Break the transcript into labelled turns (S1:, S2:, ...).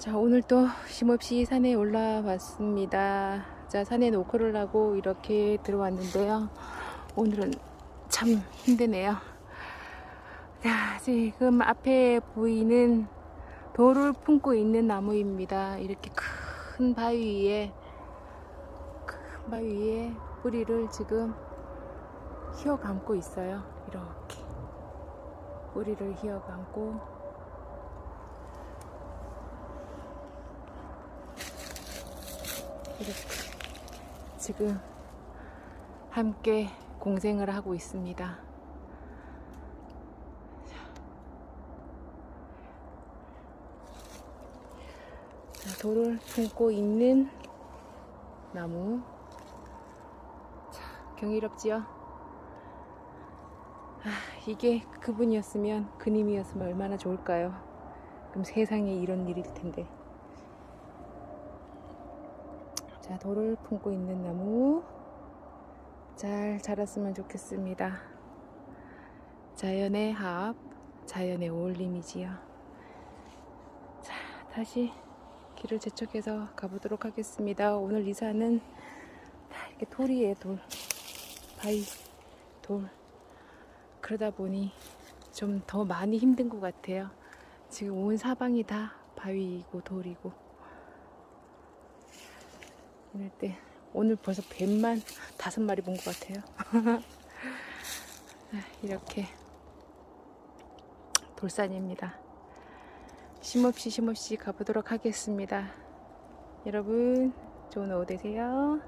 S1: 자 오늘 또 쉼없이 산에 올라왔습니다. 자 산에 노크를 하고 이렇게 들어왔는데요. 오늘은 참 힘드네요. 자 지금 앞에 보이는 돌을 품고 있는 나무입니다. 이렇게 큰 바위 위에 큰 바위 위에 뿌리를 지금 휘어 감고 있어요. 이렇게 뿌리를 휘어 감고 이렇게 지금 함께 공생을 하고 있습니다. 자, 돌을 품고 있는 나무. 자, 경이롭지요? 아, 이게 그분이었으면 그님이었으면 얼마나 좋을까요? 그럼 세상에 이런 일일 텐데. 자, 돌을 품고 있는 나무 잘 자랐으면 좋겠습니다. 자연의 합, 자연의 어울림이지요. 자, 다시 길을 재촉해서 가보도록 하겠습니다. 오늘 이 산은 다 이렇게 돌이에요, 돌. 바위, 돌. 그러다 보니 좀 더 많이 힘든 것 같아요. 지금 온 사방이 다 바위이고 돌이고. 오늘 때 오늘 벌써 뱀만 다섯 마리 본 것 같아요. 아, 이렇게 돌산입니다. 쉼없이 쉼없이 가보도록 하겠습니다. 여러분 좋은 오후 되세요.